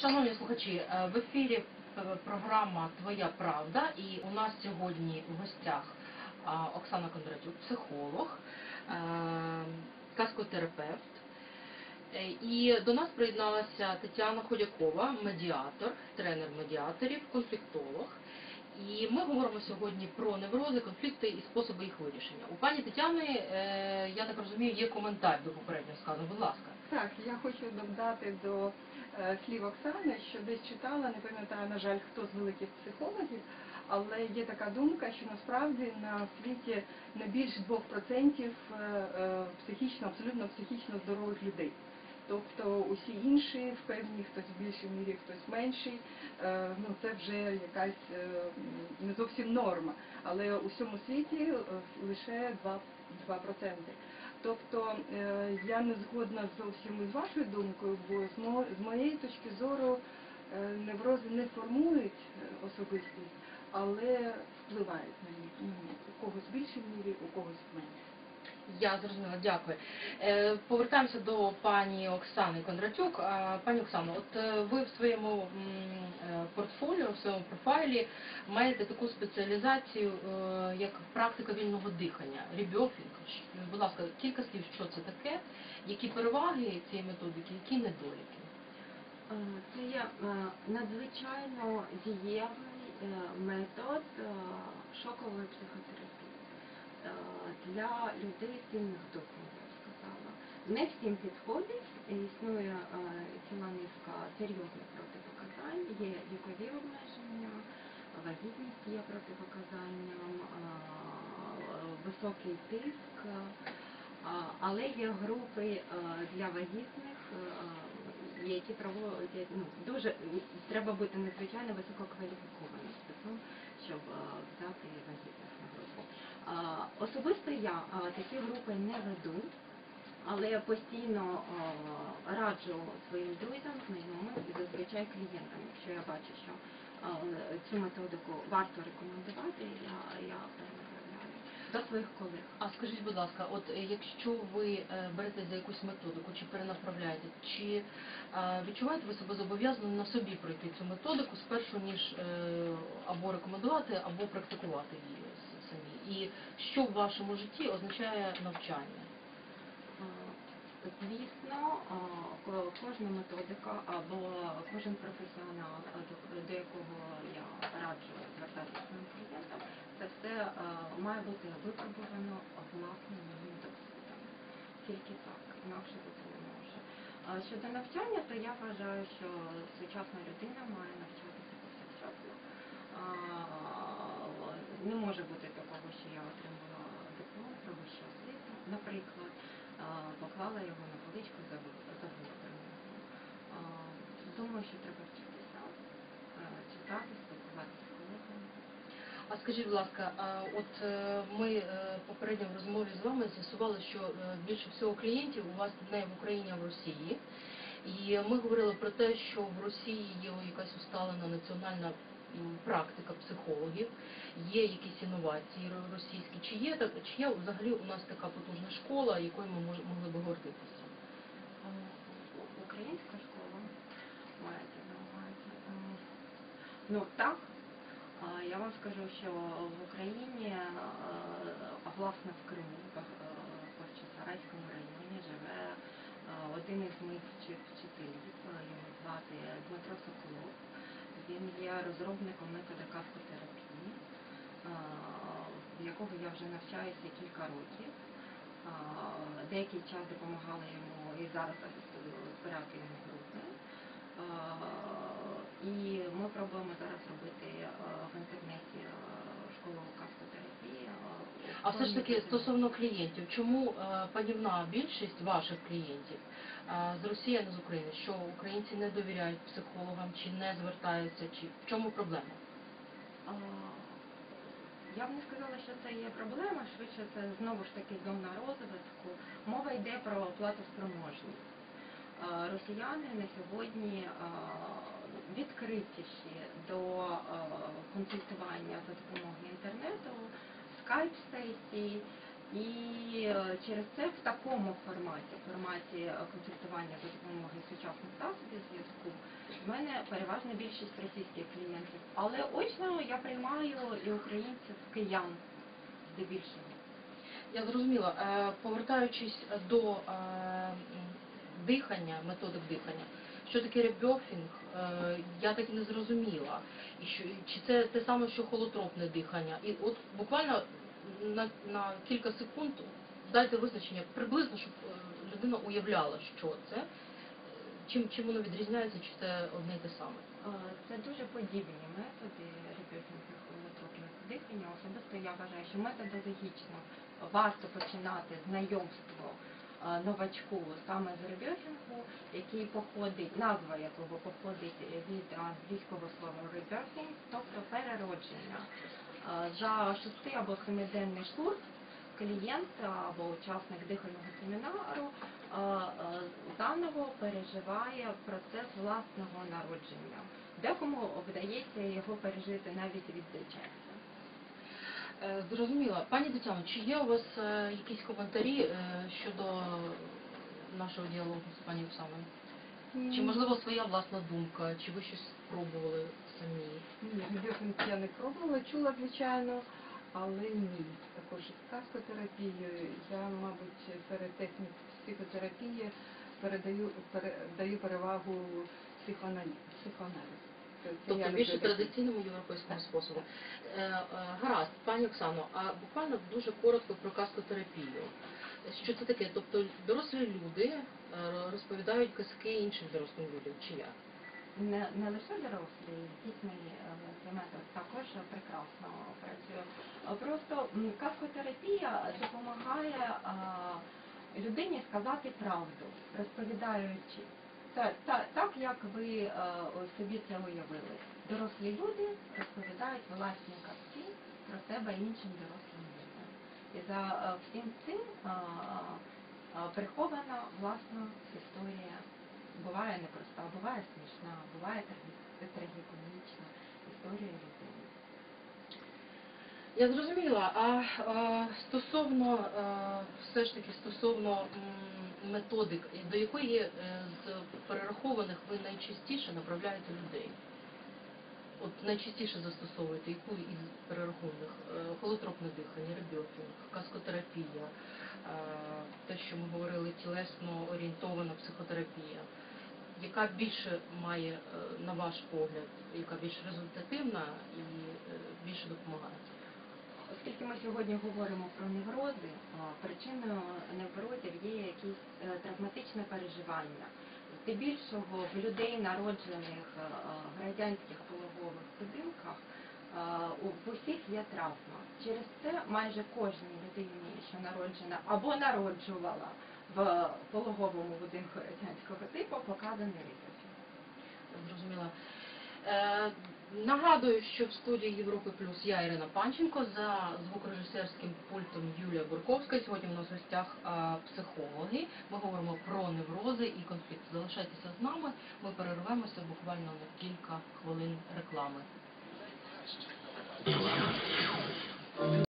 Шановні слухачі, е, в ефірі програма Твоя правда, і у нас сьогодні в гостях Оксана Кондратюк, психолог, е, каскотерапевт. Е, І до нас приєдналася Тетяна Ходякова, медіатор, тренер медіаторів, конфліктолог. І ми говоримо сьогодні про неврози, конфлікти і способи їх вирішення. У пані Тетяни, я так розумію, є коментар до попереднього сказаного. Будь ласка. Так, я хочу додати до слів Оксани, що десь читала, не пам'ятаю, на жаль, хто з великих психологів, але є така думка, що насправді на світі не більше 2% е, е, психічно, абсолютно психічно здорових людей. Тобто усі інші в певній, хтось в більшій мірі, хтось менший, е, ну це вже якась е, не зовсім норма. Але у всьому світі е, лише 2%. 2%. Тобто е, я не згодна зовсім із вашою думкою, бо з моєї точки зору е, неврози не формують е, особистість, але впливають на них. Ну, У когось в більшій мірі, у когось в меншій. Я зрозуміла, дякую. Е, Повертаємося до пані Оксани Кондратюк. Пані Оксано, от е, ви в своєму е, портфоліо, в своєму профайлі маєте таку спеціалізацію, як практика вільного дихання, ребьофінг. Будь ласка, кілька слів, що це таке, які переваги цієї методики, які недоліки. Це є надзвичайно дієвий метод шокової психотерапії для людей сильних духів, я б сказала. Не всім підходить, існує е, ціла низка серйозних протипоказань, є вікові обмеження, вагітність є протипоказанням, е, високий тиск, е, але є групи е, для вагітних, е, які проводять ну, дуже треба бути надзвичайно висококваліфікованим спецом, щоб е, взяти вагітних. Е, Особисто я такі групи не веду, але я постійно раджу своїм друзям, знайомим і зазвичай клієнтам, якщо я бачу, що цю методику варто рекомендувати, я, я до своїх колег. А скажіть, будь ласка, от е, якщо ви е, берете за якусь методику чи перенаправляєте, чи відчуваєте ви себе зобов'язаним на собі пройти цю методику спершу, ніж е, або рекомендувати, або практикувати її? І що в вашому житті означає навчання? Звісно, кожна методика або кожен професіонал, до- якого я раджу звертатися своїм клієнтам, це все має бути випробувано власним моїм досвідом. Тільки так, інакше бути не може. Щодо навчання, то я вважаю, що сучасна людина має навчатися повсякчасно. Не може бути такого, що я отримала диплом про вищу освіту, наприклад, поклала його на поличку, забула забула про. А, Думаю, що треба вчитися, читати, спілкуватися з колегами. А скажіть, будь ласка, от е, ми попередньо в розмові з вами з'ясували, що е, більше всього клієнтів у вас не в Україні, а в Росії. І ми говорили про те, що в Росії є якась усталена національна практика психологів, є якісь інновації ро- російські. Чи є чи є взагалі у нас така потужна школа, якою ми могли би гордитися? Українська школа маєте на увазі. Ну так, я вам скажу, що в Україні, е, а власне в Криму, в Часарайському районі живе е, один із моїх вчителів, е, його звати Дмитро Соколов. Він є розробником методикавкотерапії, е, в якого я вже навчаюся кілька років. Деякий час допомагала йому і зараз збирати йому групи. І ми пробуємо зараз робити е, в інтернеті е, школу каскотерапії. е, А все ж таки стосовно клієнтів, чому е, панівна більшість ваших клієнтів е, з Росії, а не з України? Що українці не довіряють психологам, чи не звертаються, чи в чому проблема? Я б не сказала, що це є проблема, швидше це знову ж таки зона розвитку. Мова йде про платоспроможність. А, Росіяни на сьогодні відкритіші до консультування за допомогою інтернету, скайп-сесій, і е, через це в такому форматі, форматі е, консультування за допомогою сучасних засобів зв'язку, в мене переважна більшість російських клієнтів. Але очно я приймаю і українців, киян здебільшого. Я зрозуміла. Е, Повертаючись до е, дихання, методик дихання, що таке ребьофінг, е, я так і не зрозуміла. І що, чи це те саме, що холотропне дихання? І от буквально на, на кілька секунд дайте визначення приблизно, щоб е, людина уявляла, що це, чим, чим воно відрізняється, чи це одне і те саме. Е, Це дуже подібні методи холотропного дихання. Особисто я вважаю, що методологічно варто починати знайомство новачку саме з ребюфінгу, який походить, назва якого походить від англійського слова rebirthing, тобто переродження. Е, За шести або семиденний курс клієнт або учасник дихального семінару е, е, заново переживає процес власного народження. Декому вдається його пережити навіть від Е, Зрозуміла. Пані Тетяно, чи є у вас е, якісь коментарі е, щодо нашого діалогу з пані Оксаною? Чи можливо своя власна думка, чи ви щось спробували самі? Ні, я не пробувала, чула, звичайно, але ні. Також з каскотерапією я, мабуть, серед технік психотерапії передаю, передаю перевагу психоаналіз. Тобто я більше традиційному європейському способу. Е, е, Гаразд, пані Оксано, а буквально дуже коротко про каскотерапію. Що це таке? Тобто дорослі люди е, розповідають казки іншим дорослим людям, чи як? Не, не лише дорослі, дітьми цей метод також прекрасно працює. Просто м, каскотерапія допомагає людині сказати правду, розповідаючи та, та, так, як ви е, собі це уявили. Дорослі люди розповідають власні казки про себе іншим дорослим людям. І за е, всім цим е, прихована власна історія. Буває непроста, буває смішна, буває трагі- трагікомічна історія людини. Я зрозуміла. А е, стосовно е, все ж таки стосовно методик, до якої е, з перерахованих ви найчастіше направляєте людей? От найчастіше застосовуєте яку із перерахованих Е, холотропне дихання, ребіофінг, каскотерапія, е, те, що ми говорили, тілесно орієнтована психотерапія. Яка більше має, на ваш погляд, яка більш результативна і більше допомагає? Оскільки ми сьогодні говоримо про неврози, причиною неврозів є якісь е, травматичне переживання. Здебільшого в людей, народжених е, е, в радянських пологових будинках, в усіх є травма. Через це майже кожній людині, що народжена або народжувала в пологовому будинку радянського типу, показаний ризик. Зрозуміла. Нагадую, що в студії Європи Плюс я Ірина Панченко за звукорежисерським пультом Юлія Бурковська. Сьогодні у нас в гостях психологи. Ми говоримо про неврози і конфлікт. Залишайтеся з нами. Ми перервемося буквально на кілька хвилин реклами.